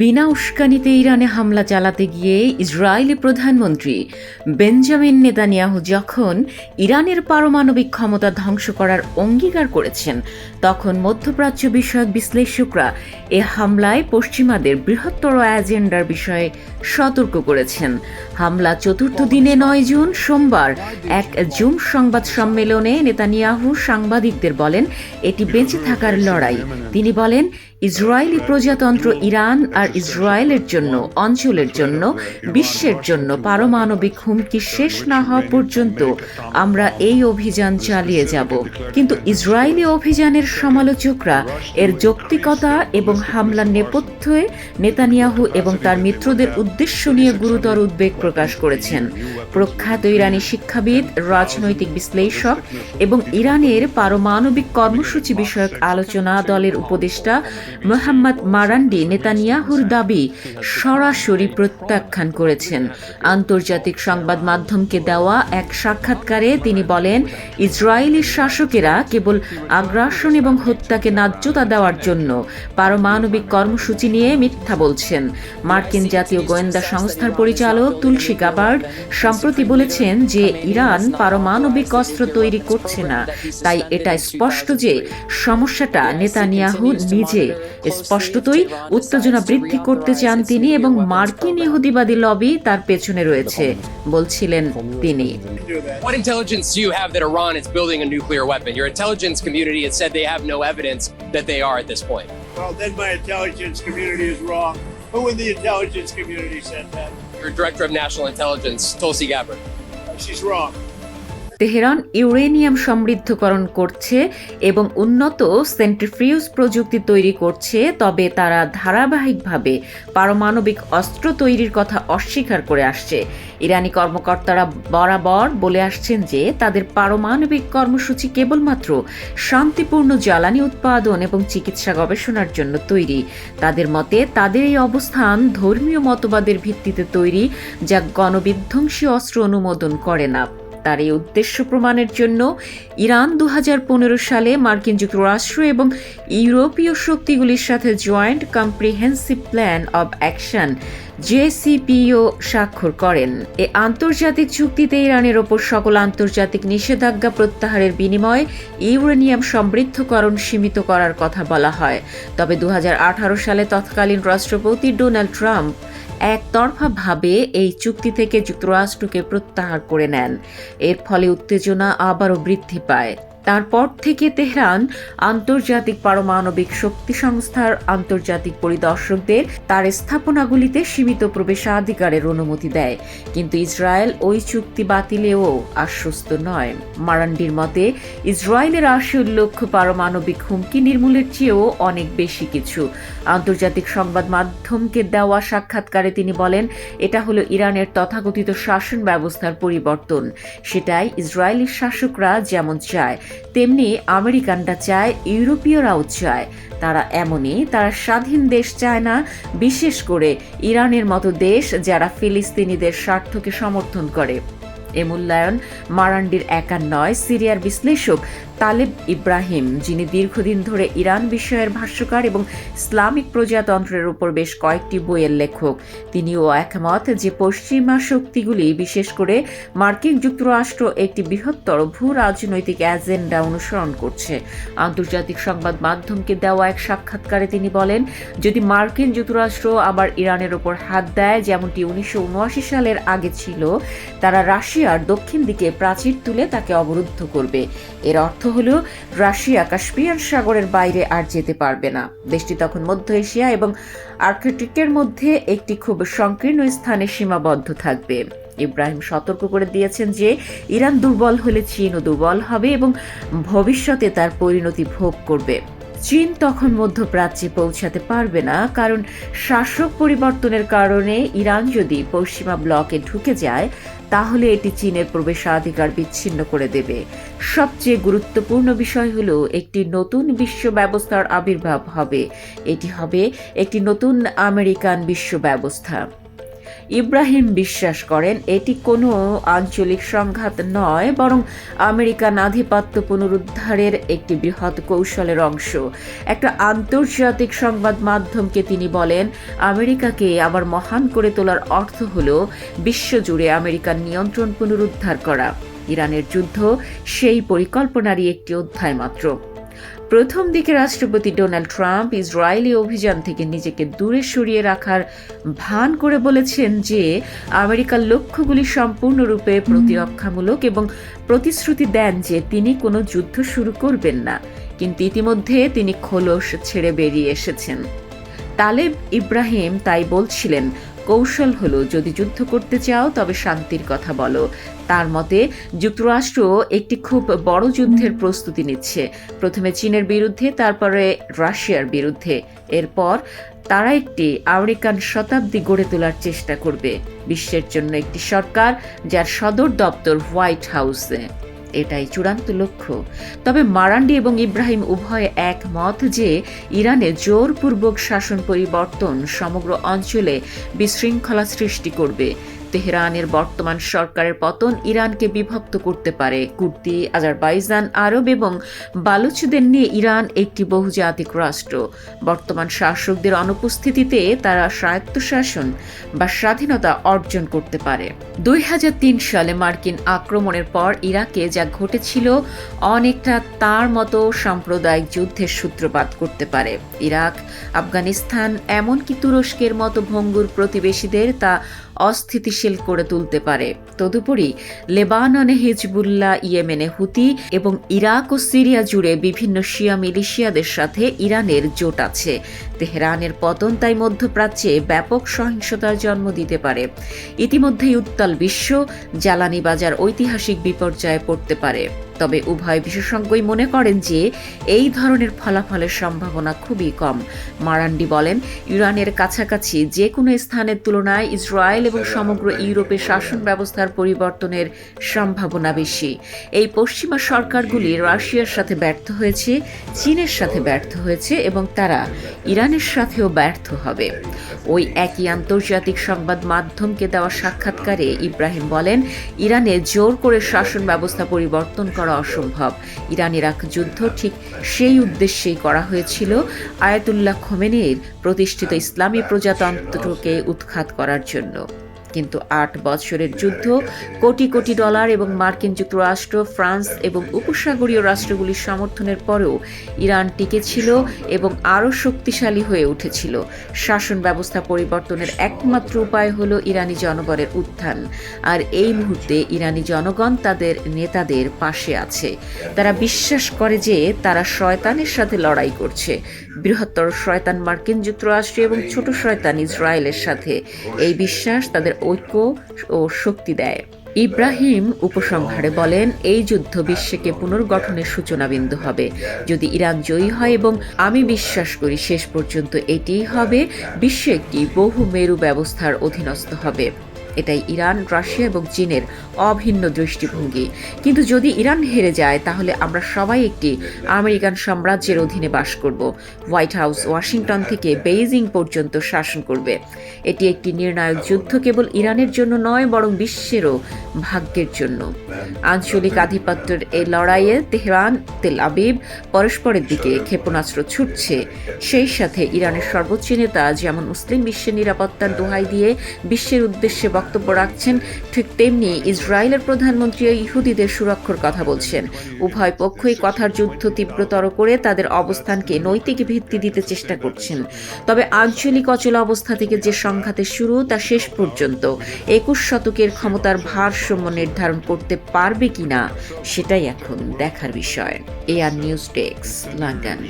বিনা উস্কানিতে ইরানে হামলা চালাতে গিয়ে ইসরায়েলি প্রধানমন্ত্রী বেঞ্জামিন নেতানিয়াহু যখন ইরানের পারমাণবিক ক্ষমতা ধ্বংস করার অঙ্গীকার করেছেন, তখন মধ্যপ্রাচ্য বিষয়ক বিশ্লেষকরা এ হামলায় পশ্চিমাদের বৃহত্তর এজেন্ডার বিষয়ে সতর্ক করেছেন। হামলা চতুর্থ দিনে নয় জুন, সোমবার এক জুম সংবাদ সম্মেলনে নেতানিয়াহু সাংবাদিকদের বলেন, এটি বেঁচে থাকার লড়াই। তিনি বলেন ইসরায়েলি প্রজাতন্ত্র ইরান আর ইসরায়েলের জন্য, অঞ্চলের জন্য, বিশ্বের জন্য পারমাণবিক হুমকি শেষ না হওয়া পর্যন্ত আমরা এই অভিযান চালিয়ে যাব। কিন্তু ইসরায়েলি অভিযানের সমালোচকরা এর যৌক্তিকতা এবং হামলার নেপথ্যে নেতানিয়াহু এবং তার মিত্রদের উদ্দেশ্য নিয়ে গুরুতর উদ্বেগ প্রকাশ করেছেন। প্রখ্যাত ইরানি শিক্ষাবিদ, রাজনৈতিক বিশ্লেষক এবং ইরানের পারমাণবিক কর্মসূচি বিষয়ক আলোচনা দলের উপদেষ্টা মোহাম্মদ মারান্ডি নেতানিয়াহুর দাবি সরাসরি প্রত্যাখ্যান করেছেন। আন্তর্জাতিক সংবাদ মাধ্যমকে দেওয়া এক সাক্ষাৎকারে তিনি বলেন ইসরায়েলি শাসকেরা কেবল আগ্রাসন এবং হত্যাকে ন্যায্যতা দেওয়ার জন্য পারমাণবিক কর্মসূচি নিয়ে মিথ্যা বলছেন। মার্কিন জাতীয় গোয়েন্দা সংস্থার পরিচালক তুলসী গাবার্ড সম্প্রতি বলেছেন যে ইরান পারমাণবিক অস্ত্র তৈরি করছে না। তাই এটা স্পষ্ট যে সমস্যাটা নেতানিয়াহু নিজে স্পষ্টতই উত্তেজনা বৃদ্ধি করতে চান তিনি এবং মার্কিন ইহুদিবাদী লবি তার পেছনে রয়েছে বলছিলেন তিনি What intelligence do you have that Iran is building a nuclear weapon? Your intelligence community has said they have no evidence that they are at this point. Well, then my intelligence community is wrong. Who in the intelligence community said that? Your director of national intelligence, Tulsi Gabbard. She's wrong. Tehran uranium সমৃদ্ধকরণ করছে এবং উন্নত centrifuge প্রযুক্তি তৈরি করছে, তবে তারা ধারাবাহিকভাবে পারমাণবিক অস্ত্র তৈরির কথা অস্বীকার করে আসছে। ইরানি কর্মকর্তারা বরাবর বলে আসছেন যে, তাদের পারমাণবিক কর্মসূচি কেবলমাত্র শান্তিপূর্ণ জ্বালানি উৎপাদন এবং চিকিৎসা গবেষণার জন্য তৈরি। তাদের মতে, তাদের এই অবস্থান ধর্মীয় মতবাদের ভিত্তিতে তৈরি, যা গণবিধ্বংসী অস্ত্র অনুমোদন করে না। তার এই উদ্দেশ্য প্রমাণের জন্য ইরান দুহাজার পনেরো সালে মার্কিন যুক্তরাষ্ট্র এবং ইউরোপীয় শক্তিগুলির সাথে joint comprehensive plan of action JCPOA স্বাক্ষর করেন। এ আন্তর্জাতিক চুক্তিতে ইরানের ওপর সকল আন্তর্জাতিক নিষেধাজ্ঞা প্রত্যাহারের বিনিময়ে ইউরেনিয়াম সমৃদ্ধকরণ সীমিত করার কথা বলা হয়। তবে দু হাজার আঠারো সালে তৎকালীন রাষ্ট্রপতি ডোনাল্ড ট্রাম্প একতরফাভাবে এই চুক্তি থেকে যুক্তরাষ্ট্রকে প্রত্যাহার করে নেন। এর ফলে উত্তেজনা আবারও বৃদ্ধি পায়। তারপর থেকে তেহরান আন্তর্জাতিক পারমাণবিক শক্তি সংস্থার আন্তর্জাতিক পরিদর্শকদের তার স্থাপনাগুলিতে সীমিত প্রবেশাধিকারের অনুমতি দেয়। কিন্তু ইসরায়েল ওই চুক্তি বাতিলেও আশ্বস্ত নয়। মারান্ডির মতে, ইসরায়েলের আসল লক্ষ্য পারমাণবিক হুমকি নির্মূলের চেয়েও অনেক বেশি কিছু। আন্তর্জাতিক সংবাদ মাধ্যমকে দেওয়া সাক্ষাৎকারে তিনি বলেন, এটা হলো ইরানের তথাকথিত শাসন ব্যবস্থার পরিবর্তন। সেটাই ইসরায়েলি শাসকরা যেমন চায় তেমনি আমেরিকানরা চায় ইউরোপীয়রাও চায়। তারা এমনই, তারা স্বাধীন দেশ চায় না, বিশেষ করে ইরানের মতো দেশ যারা ফিলিস্তিনিদের স্বার্থকে সমর্থন করে। এ মূল্যায়ন মারান্ডির একার নয়, সিরিয়ার বিশ্লেষক তালেব ইব্রাহিম, যিনি দীর্ঘদিন ধরে ইরান বিষয়ের ভাষ্যকার এবং ইসলামিক প্রজাতন্ত্রের উপর বেশ কয়েকটি বইয়ের লেখক। তিনিও একমত যে পশ্চিমা শক্তিগুলি, বিশেষ করে মার্কিন যুক্তরাষ্ট্র, একটি বৃহত্তর ভূ রাজনৈতিক এজেন্ডা অনুসরণ করছে। আন্তর্জাতিক সংবাদ মাধ্যমকে দেওয়া এক সাক্ষাৎকারে তিনি বলেন, যদি মার্কিন যুক্তরাষ্ট্র আবার ইরানের ওপর হাত দেয়, যেমনটি উনিশশো উনআশি সালের আগে ছিল, তারা রাশিয়ার দক্ষিণ দিকে প্রাচীর তুলে তাকে অবরুদ্ধ করবে। এর অর্থ হল রাশিয়া, কাশ্মীর সাগরের বাইরে আর যেতে পারবে না। দেশটি তখন মধ্য এশিয়া এবং আর্কটিকের মধ্যে একটি খুব সংকীর্ণ স্থানে সীমাবদ্ধ থাকবে। ইব্রাহিম সতর্ক করে দিয়েছেন যে, ইরান দুর্বল হলে চীনও দুর্বল হবে এবং ভবিষ্যতে তার পরিণতি ভোগ করবে। চীন তখন মধ্যপ্রাচ্যে পৌঁছাতে পারবে না, কারণ শাসক পরিবর্তনের কারণে ইরান যদি পশ্চিমা ব্লকে ঢুকে যায় তাহলে এটি চীনের প্রবেশাধিকার বিচ্ছিন্ন করে দেবে। সবচেয়ে গুরুত্বপূর্ণ বিষয় হল, একটি নতুন বিশ্ব ব্যবস্থার আবির্ভাব হবে। এটি হবে একটি নতুন আমেরিকান বিশ্ব ব্যবস্থা। ইব্রাহিম বিশ্বাস করেন, এটি কোনো আঞ্চলিক সংঘাত নয়, বরং আমেরিকান আধিপত্য পুনরুদ্ধারের একটি বৃহৎ কৌশলের অংশ। একটা আন্তর্জাতিক সংবাদ মাধ্যমকে তিনি বলেন, আমেরিকাকে আবার মহান করে তোলার অর্থ হল বিশ্বজুড়ে আমেরিকার নিয়ন্ত্রণ পুনরুদ্ধার করা। ইরানের যুদ্ধ সেই পরিকল্পনারই একটি অধ্যায় মাত্র প্রথম দিকে রাষ্ট্রপতি ডোনাল্ড ট্রাম্প ইসরায়েলি অভিযান থেকে নিজেকে দূরে সরিয়ে রাখার ভান করে বলেছেন যে আমেরিকার লক্ষ্যগুলি সম্পূর্ণরূপে প্রতিরক্ষামূলক এবং প্রতিশ্রুতি দেন যে তিনি কোনো যুদ্ধ শুরু করবেন না। কিন্তু ইতিমধ্যে তিনি খোলস ছেড়ে বেরিয়ে এসেছেন। তালেব ইব্রাহিম তাই বলছিলেন কৌশল হলো, যদি যুদ্ধ করতে চাও, তবে শান্তির কথা বলো। তার মতে, যুক্তরাষ্ট্র একটি খুব বড় যুদ্ধের প্রস্তুতি নিচ্ছে। প্রথমে চীনের বিরুদ্ধে, তারপরে রাশিয়ার বিরুদ্ধে। এরপর তারা একটি আমেরিকান শতাব্দী গড়ে তোলার চেষ্টা করবে। বিশ্বের জন্য একটি সরকার, যার সদর দপ্তর হোয়াইট হাউসে। এটাই চূড়ান্ত লক্ষ্য। তবে মারান্ডি এবং ইব্রাহিম উভয়ে একমত যে ইরানে জোরপূর্বক শাসন পরিবর্তন সমগ্র অঞ্চলে বিশৃঙ্খলা সৃষ্টি করবে। তেহরানের বর্তমান সরকারের পতন ইরানকে বিভক্ত করতে পারে। কুর্দি, আজারবাইজান, আরব এবং বালুচদের নিয়ে ইরান একটি বহুজাতিক রাষ্ট্র। বর্তমান শাসকদের অনুপস্থিতিতে তারা স্বায়ত্তশাসন বা স্বাধীনতা অর্জন করতে পারে। দুই হাজার তিন সালে মার্কিন আক্রমণের পর ইরাকে যা ঘটেছিল অনেকটা তার মতো সাম্প্রদায়িক যুদ্ধের সূত্রপাত করতে পারে। ইরাক, আফগানিস্তান, এমনকি তুরস্কের মতো ভঙ্গুর প্রতিবেশীদের তা অস্থিতিশীল করে তুলতে পারে। তদুপরি লেবাননে হিজবুল্লাহ, ইয়েমেনে হুতি এবং ইরাক ও সিরিয়া জুড়ে বিভিন্ন শিয়া মিলিশিয়াদের সাথে ইরানের জোট আছে। তেহরানের পতন তাই মধ্যপ্রাচ্যে ব্যাপক সহিংসতার জন্ম দিতে পারে। ইতিমধ্যেই উত্তাল বিশ্ব জ্বালানি বাজার ঐতিহাসিক বিপর্যয়ে পড়তে পারে। তবে উভয় বিশেষজ্ঞই মনে করেন যে এই ধরনের ফলাফলের সম্ভাবনা খুবই কম। মারান্ডি বলেন ইরানের কাছাকাছি যে কোনো স্থানের তুলনায় ইসরায়েল এবং সমগ্র ইউরোপের শাসন ব্যবস্থার পরিবর্তনের সম্ভাবনা বেশি। এই পশ্চিমা সরকারগুলি রাশিয়ার সাথে ব্যর্থ হয়েছে চীনের সাথে ব্যর্থ হয়েছে এবং তারা ইরানের সাথেও ব্যর্থ হবে। ওই একই আন্তর্জাতিক সংবাদ মাধ্যমকে দেওয়া সাক্ষাৎকারে ইব্রাহিম বলেন ইরানে জোর করে শাসন ব্যবস্থা পরিবর্তন করা অসম্ভব। ইরান ইরাক যুদ্ধ ঠিক সেই উদ্দেশ্যেই করা হয়েছিল। আয়াতুল্লাহ খোমেনির প্রতিষ্ঠিত ইসলামী প্রজাতন্ত্রকে উৎখাত করার জন্য। কিন্তু আট বছরের যুদ্ধ, কোটি কোটি ডলার এবং মার্কিন যুক্তরাষ্ট্র, ফ্রান্স এবং উপসাগরীয় রাষ্ট্রগুলির সমর্থনের পরেও ইরান টিকে ছিল এবং আরও শক্তিশালী হয়ে উঠেছিল। শাসন ব্যবস্থা পরিবর্তনের একমাত্র উপায় হল ইরানি জনগণের উত্থান। আর এই মুহূর্তে ইরানি জনগণ তাদের নেতাদের পাশে আছে। তারা বিশ্বাস করে যে তারা শয়তানের সাথে লড়াই করছে। বৃহত্তর শয়তান মার্কিন যুক্তরাষ্ট্র এবং ছোট শয়তান ইসরায়েলের সাথে। এই বিশ্বাস তাদের ঐক্য ও শক্তি দেয়। ইব্রাহিম উপসংহারে বলেন, এই যুদ্ধ বিশ্বকে পুনর্গঠনের সূচনা বিন্দু হবে। যদি ইরান জয়ী হয় এবং আমি বিশ্বাস করি শেষ পর্যন্ত এটিই হবে, বিশ্ব একটি বহু মেরু ব্যবস্থার অধীনস্থ হবে। এটাই ইরান, রাশিয়া এবং চীনের অভিন্ন দৃষ্টিভঙ্গি। কিন্তু যদি ইরান হেরে যায়, তাহলে আমরা সবাই একটি আমেরিকান সাম্রাজ্যের অধীনে বাস করব। হোয়াইট হাউস ওয়াশিংটন থেকে বেইজিং পর্যন্ত শাসন করবে। এটি একটি নির্ণায়ক যুদ্ধ কেবল ইরানের জন্য নয়, বরং বিশ্বেরও ভাগ্যের জন্য। আঞ্চলিক আধিপত্যের এই লড়াইয়ে তেহরান, তেল আবিব পরস্পরের দিকে ক্ষেপণাস্ত্র ছুটছে। সেই সাথে ইরানের সর্বোচ্চ নেতা, যেমন মুসলিম বিশ্বের নিরাপত্তার দোহাই দিয়ে বিশ্বের উদ্দেশ্যে বক্তব্য রাখছেন ঠিক তেমনি ইসরায়েলের প্রধানমন্ত্রী ইহুদিদের সুরক্ষার কথা বলছেন। উভয় পক্ষই কথার যুদ্ধ তীব্রতর করে তাদের অবস্থানকে নৈতিক ভিত্তি দিতে চেষ্টা করছেন। তবে আঞ্চলিক অচল অবস্থা থেকে যে সংঘাতের শুরু তা শেষ পর্যন্ত। একুশ শতকের ক্ষমতার ভারসাম্য নির্ধারণ করতে পারবে কিনা, সেটাই এখন দেখার বিষয়। AR news desk London